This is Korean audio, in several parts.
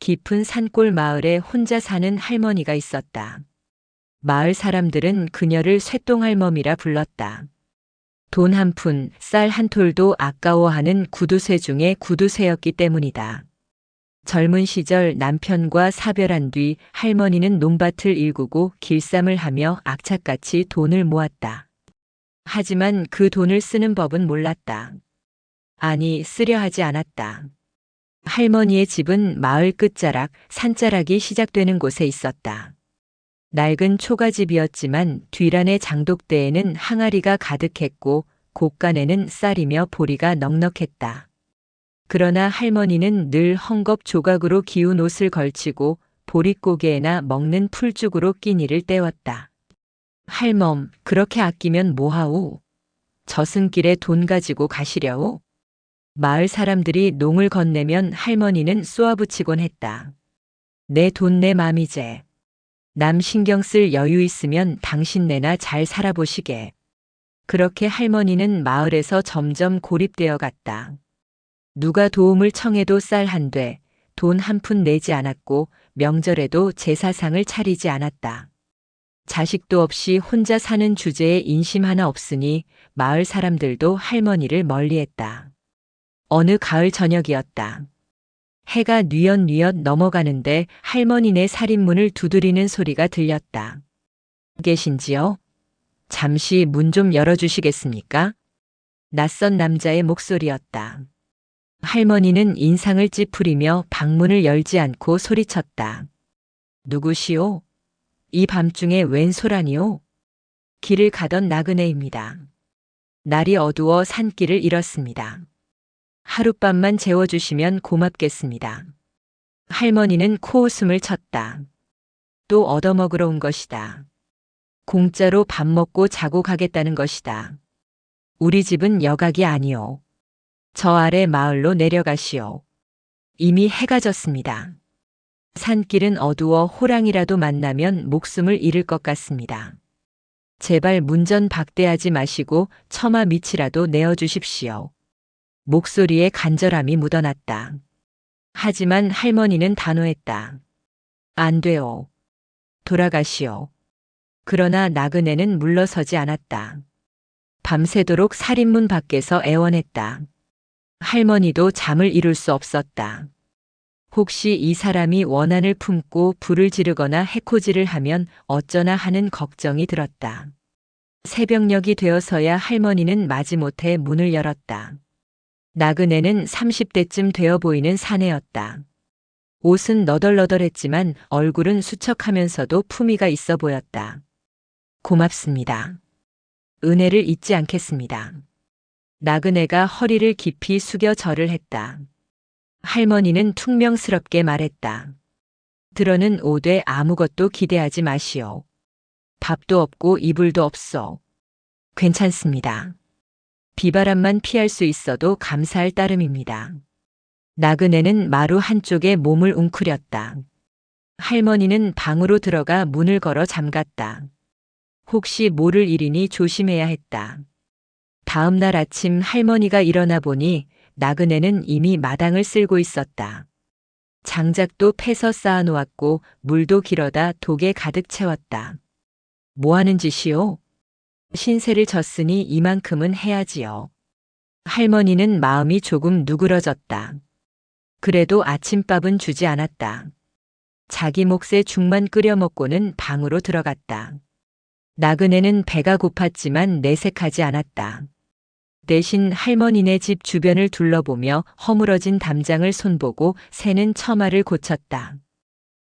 깊은 산골 마을에 혼자 사는 할머니가 있었다. 마을 사람들은 그녀를 쇠똥할멈이라 불렀다. 돈 한 푼, 쌀 한 톨도 아까워하는 구두쇠 중에 구두쇠였기 때문이다. 젊은 시절 남편과 사별한 뒤 할머니는 논밭을 일구고 길쌈을 하며 악착같이 돈을 모았다. 하지만 그 돈을 쓰는 법은 몰랐다. 아니, 쓰려 하지 않았다. 할머니의 집은 마을 끝자락, 산자락이 시작되는 곳에 있었다. 낡은 초가집이었지만 뒤란의 장독대에는 항아리가 가득했고 곳간에는 쌀이며 보리가 넉넉했다. 그러나 할머니는 늘 헝겊 조각으로 기운 옷을 걸치고 보릿고개에나 먹는 풀죽으로 끼니를 때웠다. 할멈, 그렇게 아끼면 뭐하오? 저승길에 돈 가지고 가시려오? 마을 사람들이 농을 건네면 할머니는 쏘아붙이곤 했다. 내 돈 내 맘이제. 남 신경 쓸 여유 있으면 당신네나 잘 살아보시게. 그렇게 할머니는 마을에서 점점 고립되어 갔다. 누가 도움을 청해도 쌀 한 돼, 돈 한 푼 내지 않았고 명절에도 제사상을 차리지 않았다. 자식도 없이 혼자 사는 주제에 인심 하나 없으니 마을 사람들도 할머니를 멀리했다. 어느 가을 저녁이었다. 해가 뉘엿뉘엿 넘어가는데 할머니네 살인문을 두드리는 소리가 들렸다. 계신지요? 잠시 문 좀 열어주시겠습니까? 낯선 남자의 목소리였다. 할머니는 인상을 찌푸리며 방문을 열지 않고 소리쳤다. 누구시오? 이 밤중에 웬 소란이오? 길을 가던 나그네입니다. 날이 어두워 산길을 잃었습니다. 하룻밤만 재워주시면 고맙겠습니다. 할머니는 코웃음을 쳤다. 또 얻어먹으러 온 것이다. 공짜로 밥 먹고 자고 가겠다는 것이다. 우리 집은 여각이 아니오. 저 아래 마을로 내려가시오. 이미 해가 졌습니다. 산길은 어두워 호랑이라도 만나면 목숨을 잃을 것 같습니다. 제발 문전 박대하지 마시고 처마 밑이라도 내어 주십시오. 목소리에 간절함이 묻어났다. 하지만 할머니는 단호했다. 안 돼요. 돌아가시오. 그러나 나그네는 물러서지 않았다. 밤새도록 살인문 밖에서 애원했다. 할머니도 잠을 이룰 수 없었다. 혹시 이 사람이 원한을 품고 불을 지르거나 해코지를 하면 어쩌나 하는 걱정이 들었다. 새벽녘이 되어서야 할머니는 마지못해 문을 열었다. 나그네는 30대쯤 되어 보이는 사내였다. 옷은 너덜너덜했지만 얼굴은 수척하면서도 품위가 있어 보였다. 고맙습니다. 은혜를 잊지 않겠습니다. 나그네가 허리를 깊이 숙여 절을 했다. 할머니는 퉁명스럽게 말했다. 들어는 오되 아무것도 기대하지 마시오. 밥도 없고 이불도 없어. 괜찮습니다. 비바람만 피할 수 있어도 감사할 따름입니다. 나그네는 마루 한쪽에 몸을 웅크렸다. 할머니는 방으로 들어가 문을 걸어 잠갔다. 혹시 모를 일이니 조심해야 했다. 다음 날 아침 할머니가 일어나 보니 나그네는 이미 마당을 쓸고 있었다. 장작도 패서 쌓아놓았고 물도 길어다 독에 가득 채웠다. 뭐 하는 짓이오? 신세를 졌으니 이만큼은 해야지요. 할머니는 마음이 조금 누그러졌다. 그래도 아침밥은 주지 않았다. 자기 몫의 죽만 끓여 먹고는 방으로 들어갔다. 나그네는 배가 고팠지만 내색하지 않았다. 대신 할머니네 집 주변을 둘러보며 허물어진 담장을 손보고 새는 처마를 고쳤다.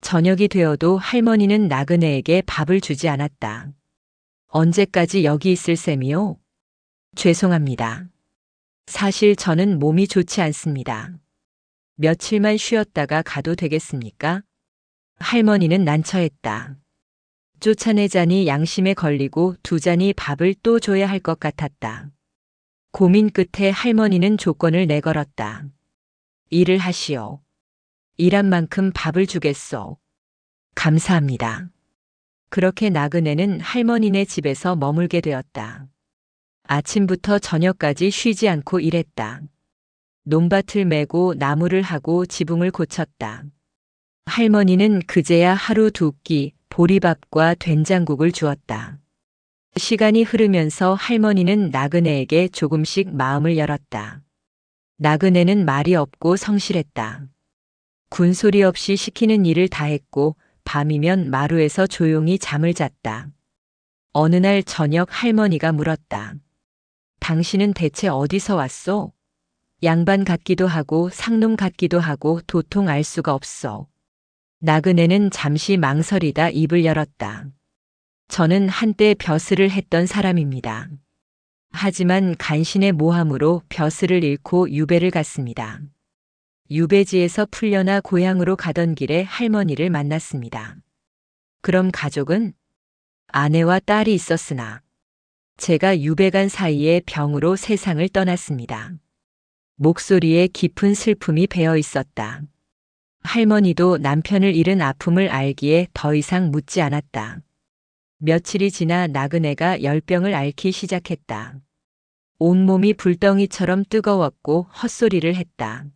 저녁이 되어도 할머니는 나그네에게 밥을 주지 않았다. 언제까지 여기 있을 셈이요? 죄송합니다. 사실 저는 몸이 좋지 않습니다. 며칠만 쉬었다가 가도 되겠습니까? 할머니는 난처했다. 쫓아내자니 양심에 걸리고 두 잔이 밥을 또 줘야 할 것 같았다. 고민 끝에 할머니는 조건을 내걸었다. 일을 하시오. 일한 만큼 밥을 주겠소. 감사합니다. 그렇게 나그네는 할머니네 집에서 머물게 되었다. 아침부터 저녁까지 쉬지 않고 일했다. 논밭을 메고 나무를 하고 지붕을 고쳤다. 할머니는 그제야 하루 두 끼 보리밥과 된장국을 주었다. 시간이 흐르면서 할머니는 나그네에게 조금씩 마음을 열었다. 나그네는 말이 없고 성실했다. 군소리 없이 시키는 일을 다 했고 밤이면 마루에서 조용히 잠을 잤다. 어느 날 저녁 할머니가 물었다. 당신은 대체 어디서 왔소? 양반 같기도 하고 상놈 같기도 하고 도통 알 수가 없어. 나그네는 잠시 망설이다 입을 열었다. 저는 한때 벼슬을 했던 사람입니다. 하지만 간신의 모함으로 벼슬을 잃고 유배를 갔습니다. 유배지에서 풀려나 고향으로 가던 길에 할머니를 만났습니다. 그럼 가족은? 아내와 딸이 있었으나 제가 유배 간 사이에 병으로 세상을 떠났습니다. 목소리에 깊은 슬픔이 배어 있었다. 할머니도 남편을 잃은 아픔을 알기에 더 이상 묻지 않았다. 며칠이 지나 나그네가 열병을 앓기 시작했다. 온몸이 불덩이처럼 뜨거웠고 헛소리를 했다.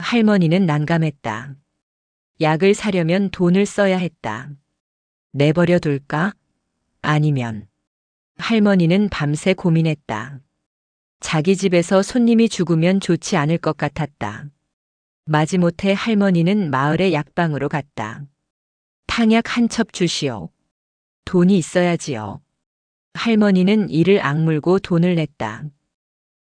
할머니는 난감했다. 약을 사려면 돈을 써야 했다. 내버려 둘까? 아니면 할머니는 밤새 고민했다. 자기 집에서 손님이 죽으면 좋지 않을 것 같았다. 마지못해 할머니는 마을의 약방으로 갔다. 탕약 한 첩 주시오. 돈이 있어야지요. 할머니는 이를 악물고 돈을 냈다.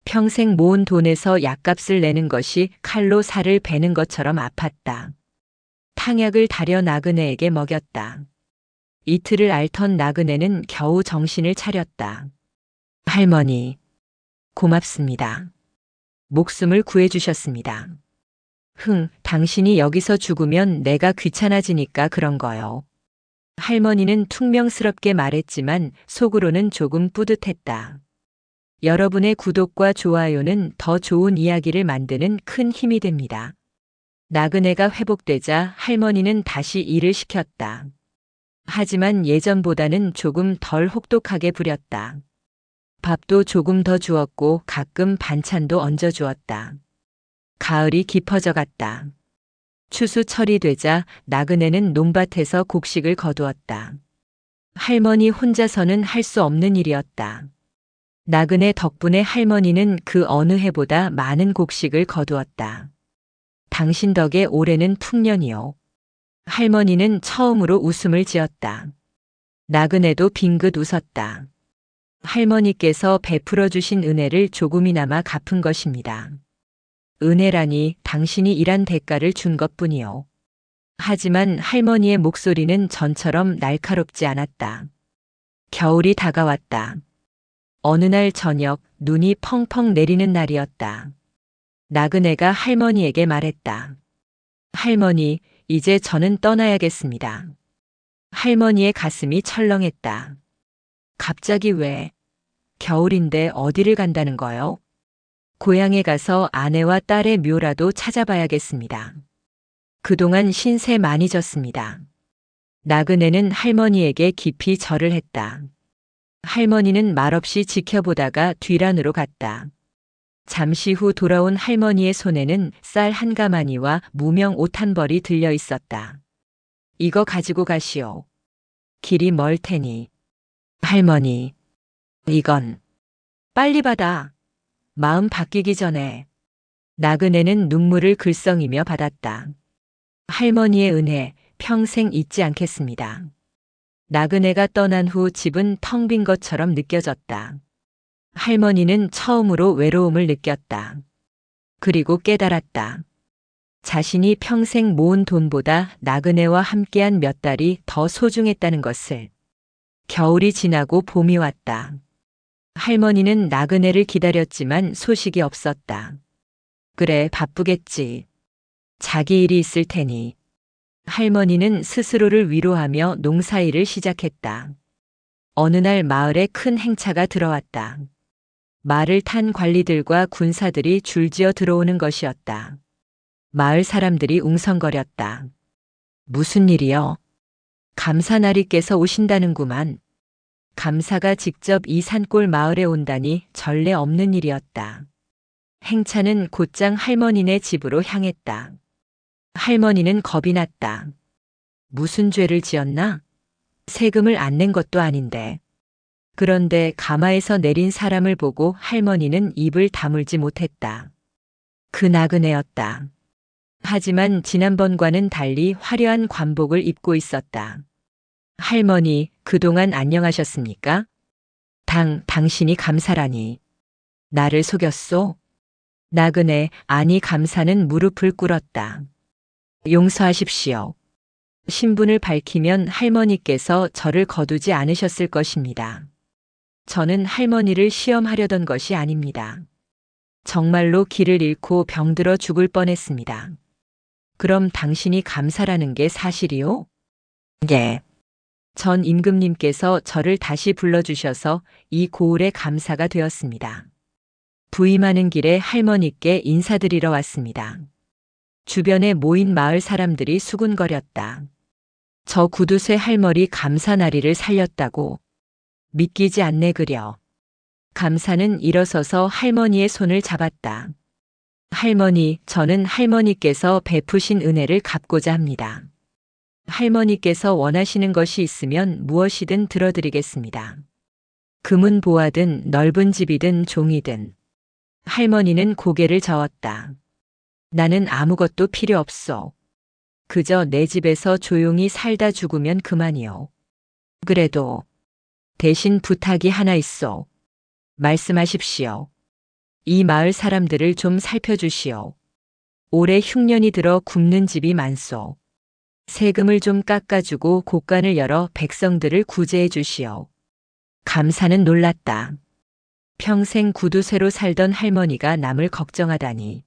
평생 모은 돈에서 약값을 내는 것이 칼로 살을 베는 것처럼 아팠다. 탕약을 다려 나그네에게 먹였다. 이틀을 앓던 나그네는 겨우 정신을 차렸다. 할머니, 고맙습니다. 목숨을 구해주셨습니다. 흥, 당신이 여기서 죽으면 내가 귀찮아지니까 그런 거요. 할머니는 퉁명스럽게 말했지만 속으로는 조금 뿌듯했다. 여러분의 구독과 좋아요는 더 좋은 이야기를 만드는 큰 힘이 됩니다. 나그네가 회복되자 할머니는 다시 일을 시켰다. 하지만 예전보다는 조금 덜 혹독하게 부렸다. 밥도 조금 더 주었고 가끔 반찬도 얹어 주었다. 가을이 깊어져 갔다. 추수철이 되자 나그네는 논밭에서 곡식을 거두었다. 할머니 혼자서는 할 수 없는 일이었다. 나그네 덕분에 할머니는 그 어느 해보다 많은 곡식을 거두었다. 당신 덕에 올해는 풍년이요. 할머니는 처음으로 웃음을 지었다. 나그네도 빙긋 웃었다. 할머니께서 베풀어 주신 은혜를 조금이나마 갚은 것입니다. 은혜라니 당신이 일한 대가를 준 것뿐이요. 하지만 할머니의 목소리는 전처럼 날카롭지 않았다. 겨울이 다가왔다. 어느 날 저녁 눈이 펑펑 내리는 날이었다. 나그네가 할머니에게 말했다. 할머니, 이제 저는 떠나야겠습니다. 할머니의 가슴이 철렁했다. 갑자기 왜? 겨울인데 어디를 간다는 거요? 고향에 가서 아내와 딸의 묘라도 찾아봐야겠습니다. 그동안 신세 많이 졌습니다. 나그네는 할머니에게 깊이 절을 했다. 할머니는 말없이 지켜보다가 뒤란으로 갔다. 잠시 후 돌아온 할머니의 손에는 쌀 한 가마니와 무명 옷 한 벌이 들려 있었다. 이거 가지고 가시오. 길이 멀 테니. 할머니, 이건 빨리 받아. 마음 바뀌기 전에 나그네는 눈물을 글썽이며 받았다. 할머니의 은혜 평생 잊지 않겠습니다. 나그네가 떠난 후 집은 텅 빈 것처럼 느껴졌다. 할머니는 처음으로 외로움을 느꼈다. 그리고 깨달았다. 자신이 평생 모은 돈보다 나그네와 함께한 몇 달이 더 소중했다는 것을. 겨울이 지나고 봄이 왔다. 할머니는 나그네를 기다렸지만 소식이 없었다. 그래, 바쁘겠지. 자기 일이 있을 테니. 할머니는 스스로를 위로하며 농사일을 시작했다. 어느 날 마을에 큰 행차가 들어왔다. 말을 탄 관리들과 군사들이 줄지어 들어오는 것이었다. 마을 사람들이 웅성거렸다. 무슨 일이요? 감사나리께서 오신다는구만. 감사가 직접 이 산골 마을에 온다니 전례 없는 일이었다. 행차는 곧장 할머니네 집으로 향했다. 할머니는 겁이 났다. 무슨 죄를 지었나? 세금을 안 낸 것도 아닌데. 그런데 가마에서 내린 사람을 보고 할머니는 입을 다물지 못했다. 그 나그네였다. 하지만 지난번과는 달리 화려한 관복을 입고 있었다. 할머니, 그동안 안녕하셨습니까? 당, 당신이 감사라니. 나를 속였소? 나그네, 아니 감사는 무릎을 꿇었다. 용서하십시오. 신분을 밝히면 할머니께서 저를 거두지 않으셨을 것입니다. 저는 할머니를 시험하려던 것이 아닙니다. 정말로 길을 잃고 병들어 죽을 뻔했습니다. 그럼 당신이 감사라는 게 사실이요? 예. 전 임금님께서 저를 다시 불러주셔서 이 고을의 감사가 되었습니다. 부임하는 길에 할머니께 인사드리러 왔습니다. 주변에 모인 마을 사람들이 수군거렸다. 저 구두쇠 할머니 감사나리를 살렸다고. 믿기지 않네 그려. 감사는 일어서서 할머니의 손을 잡았다. 할머니, 저는 할머니께서 베푸신 은혜를 갚고자 합니다. 할머니께서 원하시는 것이 있으면 무엇이든 들어드리겠습니다. 금은 보화든 넓은 집이든 종이든. 할머니는 고개를 저었다. 나는 아무것도 필요 없어. 그저 내 집에서 조용히 살다 죽으면 그만이요. 그래도 대신 부탁이 하나 있어. 말씀하십시오. 이 마을 사람들을 좀 살펴주시오. 올해 흉년이 들어 굶는 집이 많소. 세금을 좀 깎아주고 곳간을 열어 백성들을 구제해 주시오. 감사는 놀랐다. 평생 구두쇠로 살던 할머니가 남을 걱정하다니.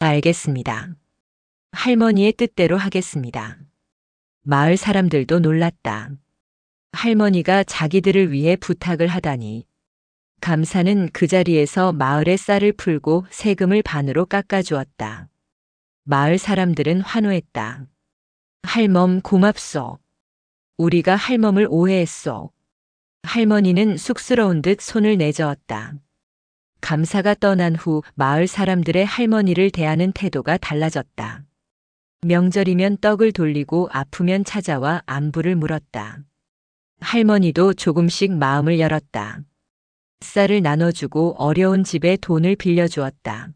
알겠습니다. 할머니의 뜻대로 하겠습니다. 마을 사람들도 놀랐다. 할머니가 자기들을 위해 부탁을 하다니. 감사는 그 자리에서 마을의 쌀을 풀고 세금을 반으로 깎아주었다. 마을 사람들은 환호했다. 할멈 고맙소. 우리가 할멈을 오해했소. 할머니는 쑥스러운 듯 손을 내저었다. 감사가 떠난 후 마을 사람들의 할머니를 대하는 태도가 달라졌다. 명절이면 떡을 돌리고 아프면 찾아와 안부를 물었다. 할머니도 조금씩 마음을 열었다. 쌀을 나눠주고 어려운 집에 돈을 빌려주었다.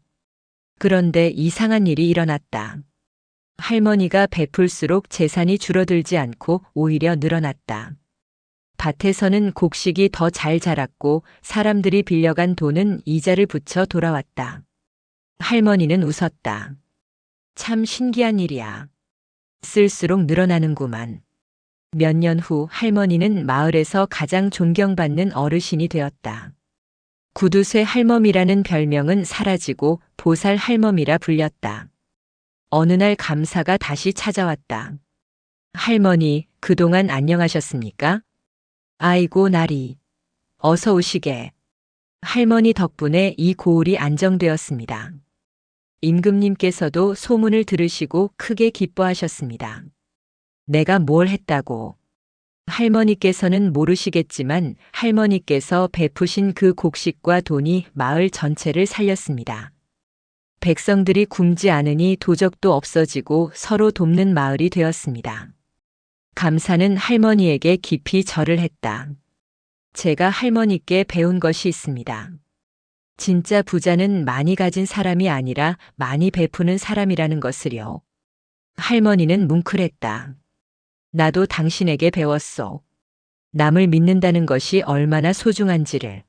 그런데 이상한 일이 일어났다. 할머니가 베풀수록 재산이 줄어들지 않고 오히려 늘어났다. 밭에서는 곡식이 더 잘 자랐고 사람들이 빌려간 돈은 이자를 붙여 돌아왔다. 할머니는 웃었다. 참 신기한 일이야. 쓸수록 늘어나는구만. 몇 년 후 할머니는 마을에서 가장 존경받는 어르신이 되었다. 구두쇠 할멈이라는 별명은 사라지고 보살 할멈이라 불렸다. 어느 날 감사가 다시 찾아왔다. 할머니, 그동안 안녕하셨습니까? 아이고, 나리. 어서 오시게. 할머니 덕분에 이 고을이 안정되었습니다. 임금님께서도 소문을 들으시고 크게 기뻐하셨습니다. 내가 뭘 했다고. 할머니께서는 모르시겠지만 할머니께서 베푸신 그 곡식과 돈이 마을 전체를 살렸습니다. 백성들이 굶지 않으니 도적도 없어지고 서로 돕는 마을이 되었습니다. 감사는 할머니에게 깊이 절을 했다. 제가 할머니께 배운 것이 있습니다. 진짜 부자는 많이 가진 사람이 아니라 많이 베푸는 사람이라는 것을요. 할머니는 뭉클했다. 나도 당신에게 배웠소. 남을 믿는다는 것이 얼마나 소중한지를.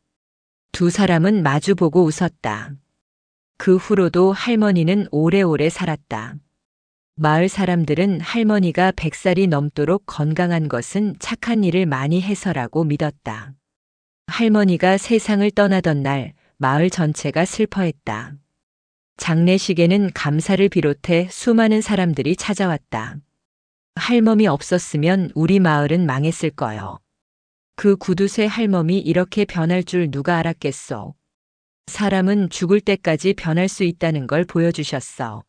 두 사람은 마주보고 웃었다. 그 후로도 할머니는 오래오래 살았다. 마을 사람들은 할머니가 100살이 넘도록 건강한 것은 착한 일을 많이 해서라고 믿었다. 할머니가 세상을 떠나던 날 마을 전체가 슬퍼했다. 장례식에는 감사를 비롯해 수많은 사람들이 찾아왔다. 할멈이 없었으면 우리 마을은 망했을 거요. 그 구두쇠 할멈이 이렇게 변할 줄 누가 알았겠어. 사람은 죽을 때까지 변할 수 있다는 걸 보여주셨어.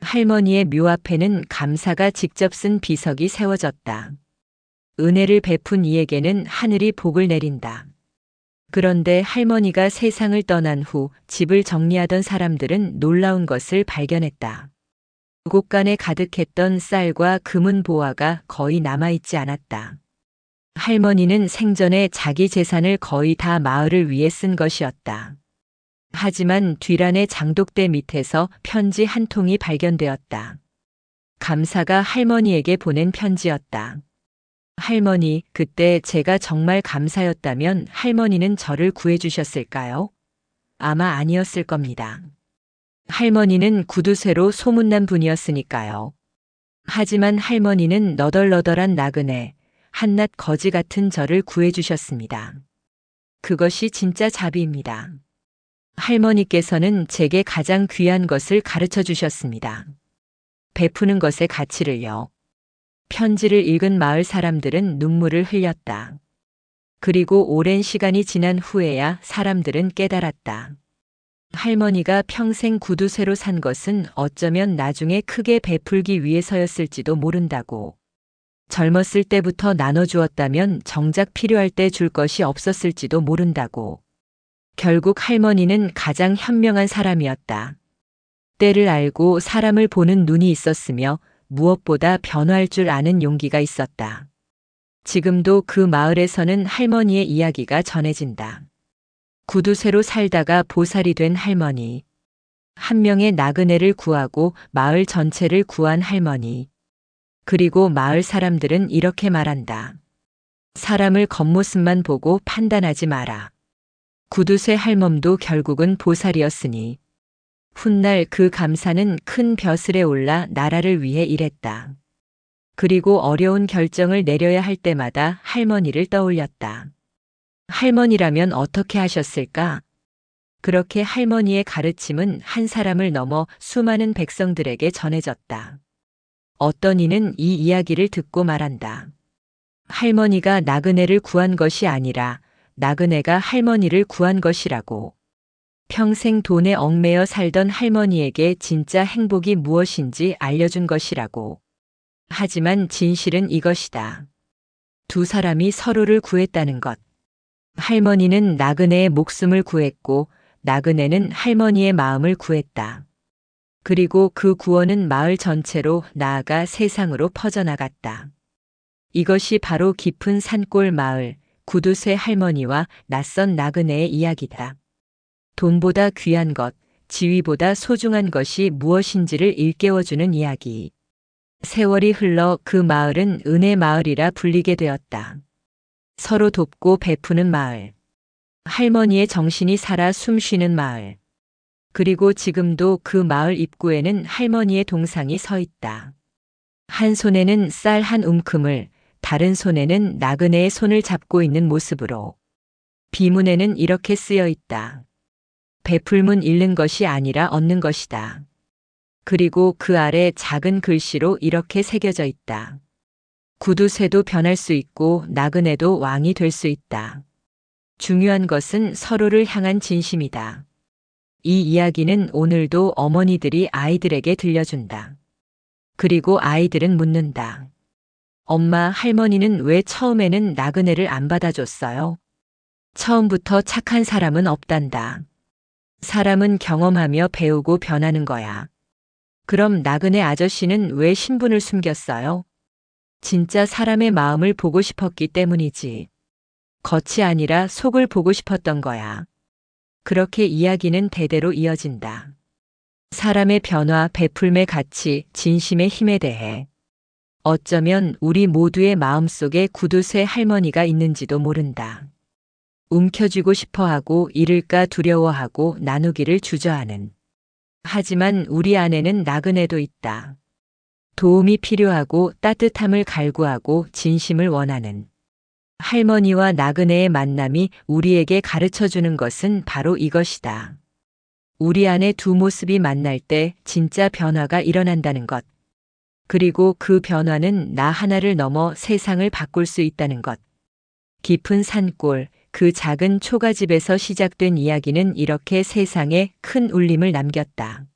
할머니의 묘 앞에는 감사가 직접 쓴 비석이 세워졌다. 은혜를 베푼 이에게는 하늘이 복을 내린다. 그런데 할머니가 세상을 떠난 후 집을 정리하던 사람들은 놀라운 것을 발견했다. 곳간에 가득했던 쌀과 금은 보화가 거의 남아있지 않았다. 할머니는 생전에 자기 재산을 거의 다 마을을 위해 쓴 것이었다. 하지만 뒤란의 장독대 밑에서 편지 한 통이 발견되었다. 감사가 할머니에게 보낸 편지였다. 할머니, 그때 제가 정말 감사였다면 할머니는 저를 구해주셨을까요? 아마 아니었을 겁니다. 할머니는 구두쇠로 소문난 분이었으니까요. 하지만 할머니는 너덜너덜한 나그네, 한낱 거지 같은 저를 구해주셨습니다. 그것이 진짜 자비입니다. 할머니께서는 제게 가장 귀한 것을 가르쳐 주셨습니다. 베푸는 것의 가치를요. 편지를 읽은 마을 사람들은 눈물을 흘렸다. 그리고 오랜 시간이 지난 후에야 사람들은 깨달았다. 할머니가 평생 구두쇠로 산 것은 어쩌면 나중에 크게 베풀기 위해서였을지도 모른다고. 젊었을 때부터 나눠주었다면 정작 필요할 때 줄 것이 없었을지도 모른다고. 결국 할머니는 가장 현명한 사람이었다. 때를 알고 사람을 보는 눈이 있었으며 무엇보다 변화할 줄 아는 용기가 있었다. 지금도 그 마을에서는 할머니의 이야기가 전해진다. 구두쇠로 살다가 보살이 된 할머니. 한 명의 나그네를 구하고 마을 전체를 구한 할머니. 그리고 마을 사람들은 이렇게 말한다. 사람을 겉모습만 보고 판단하지 마라. 구두쇠 할멈도 결국은 보살이었으니 훗날 그 감사는 큰 벼슬에 올라 나라를 위해 일했다. 그리고 어려운 결정을 내려야 할 때마다 할머니를 떠올렸다. 할머니라면 어떻게 하셨을까? 그렇게 할머니의 가르침은 한 사람을 넘어 수많은 백성들에게 전해졌다. 어떤 이는 이 이야기를 듣고 말한다. 할머니가 나그네를 구한 것이 아니라 나그네가 할머니를 구한 것이라고. 평생 돈에 얽매여 살던 할머니에게 진짜 행복이 무엇인지 알려준 것이라고. 하지만 진실은 이것이다. 두 사람이 서로를 구했다는 것. 할머니는 나그네의 목숨을 구했고 나그네는 할머니의 마음을 구했다. 그리고 그 구원은 마을 전체로 나아가 세상으로 퍼져나갔다. 이것이 바로 깊은 산골 마을 구두쇠 할머니와 낯선 나그네의 이야기다. 돈보다 귀한 것, 지위보다 소중한 것이 무엇인지를 일깨워주는 이야기. 세월이 흘러 그 마을은 은혜 마을이라 불리게 되었다. 서로 돕고 베푸는 마을. 할머니의 정신이 살아 숨쉬는 마을. 그리고 지금도 그 마을 입구에는 할머니의 동상이 서 있다. 한 손에는 쌀 한 움큼을, 다른 손에는 나그네의 손을 잡고 있는 모습으로. 비문에는 이렇게 쓰여 있다. 베풀문 잃는 것이 아니라 얻는 것이다. 그리고 그 아래 작은 글씨로 이렇게 새겨져 있다. 구두쇠도 변할 수 있고 나그네도 왕이 될 수 있다. 중요한 것은 서로를 향한 진심이다. 이 이야기는 오늘도 어머니들이 아이들에게 들려준다. 그리고 아이들은 묻는다. 엄마, 할머니는 왜 처음에는 나그네를 안 받아줬어요? 처음부터 착한 사람은 없단다. 사람은 경험하며 배우고 변하는 거야. 그럼 나그네 아저씨는 왜 신분을 숨겼어요? 진짜 사람의 마음을 보고 싶었기 때문이지. 겉이 아니라 속을 보고 싶었던 거야. 그렇게 이야기는 대대로 이어진다. 사람의 변화, 베풀매 가치, 진심의 힘에 대해 어쩌면 우리 모두의 마음속에 구두쇠 할머니가 있는지도 모른다. 움켜쥐고 싶어 하고 잃을까 두려워하고 나누기를 주저하는. 하지만 우리 안에는 나그네도 있다. 도움이 필요하고 따뜻함을 갈구하고 진심을 원하는 할머니와 나그네의 만남이 우리에게 가르쳐 주는 것은 바로 이것이다. 우리 안에 두 모습이 만날 때 진짜 변화가 일어난다는 것. 그리고 그 변화는 나 하나를 넘어 세상을 바꿀 수 있다는 것. 깊은 산골, 그 작은 초가집에서 시작된 이야기는 이렇게 세상에 큰 울림을 남겼다.